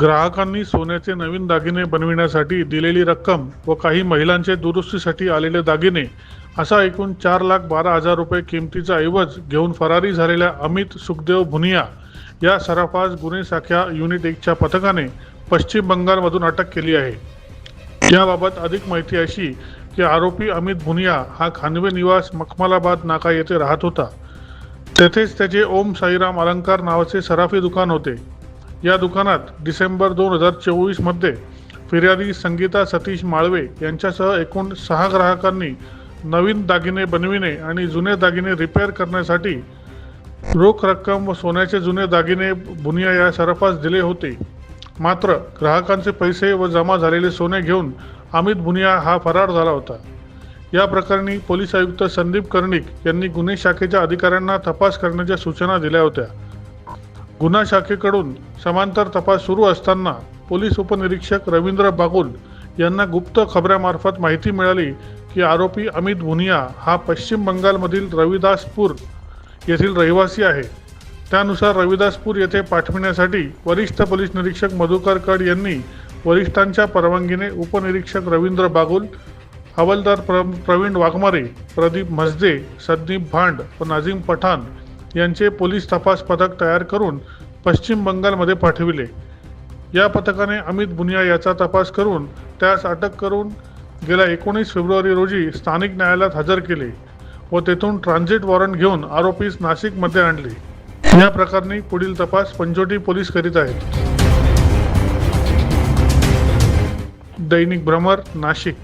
ग्राहकांनी सोन्याचे नवीन दागिने बनविण्यासाठी दिलेली रक्कम व काही महिलांचे दुरुस्तीसाठी आलेले दागिने असा एकूण चार लाख बारा हजार रुपये किमतीचा ऐवज घेऊन फरारी झालेल्या अमित सुखदेव भुनिया या सराफाज गुन्हे शाखा युनिट एकच्या पथकाने पश्चिम बंगालमधून अटक केली आहे. याबाबत अधिक माहिती अशी की आरोपी अमित भुनिया हा खानवे निवास मखमलाबाद नाका येथे राहत होता. तेथेच त्याचे ओम साईराम अलंकार नावाचे सराफी दुकान होते. या दुकानात डिसेंबर दोन हजार चोवीसमध्ये फिर्यादी संगीता सतीश माळवे यांच्यासह एकूण सहा ग्राहकांनी नवीन दागिने बनविणे आणि जुने दागिने रिपेअर करण्यासाठी रोख रक्कम व सोन्याचे जुने दागिने बुनिया या सराफास दिले होते. मात्र ग्राहकांचे पैसे व जमा झालेले सोने घेऊन अमित बुनिया हा फरार झाला होता. या प्रकरणी पोलीस आयुक्त संदीप कर्णिक यांनी गुन्हे शाखेच्या अधिकाऱ्यांना तपास करण्याच्या सूचना दिल्या होत्या. गुन्हा शाखेकडून समांतर तपास सुरू असताना पोलीस उपनिरीक्षक रवींद्र बागुल यांना गुप्त खबऱ्यामार्फत माहिती मिळाली की आरोपी अमित भुनिया हा पश्चिम बंगालमधील रविदासपूर येथील रहिवासी आहे. त्यानुसार रविदासपूर येथे पाठविण्यासाठी वरिष्ठ पोलीस निरीक्षक मधुकर कड यांनी वरिष्ठांच्या परवानगीने उपनिरीक्षक रवींद्र बागुल हवालदार प्र प्रवीण वाघमारे प्रदीप म्हसदे संदीप भांड व नाझीम पठाण यांचे पोलीस तपास पथक तयार करून पश्चिम बंगालमध्ये पाठविले. या पथकाने अमित बुनिया याचा तपास करून त्यास अटक करून गेल्या एकोणीस फेब्रुवारी रोजी स्थानिक न्यायालयात हजर केले व तेथून ट्रान्झिट वॉरंट घेऊन आरोपीस नाशिकमध्ये आणले. या प्रकरणी पुढील तपास पंचोटी पोलीस करीत आहेत. दैनिक भ्रमर नाशिक.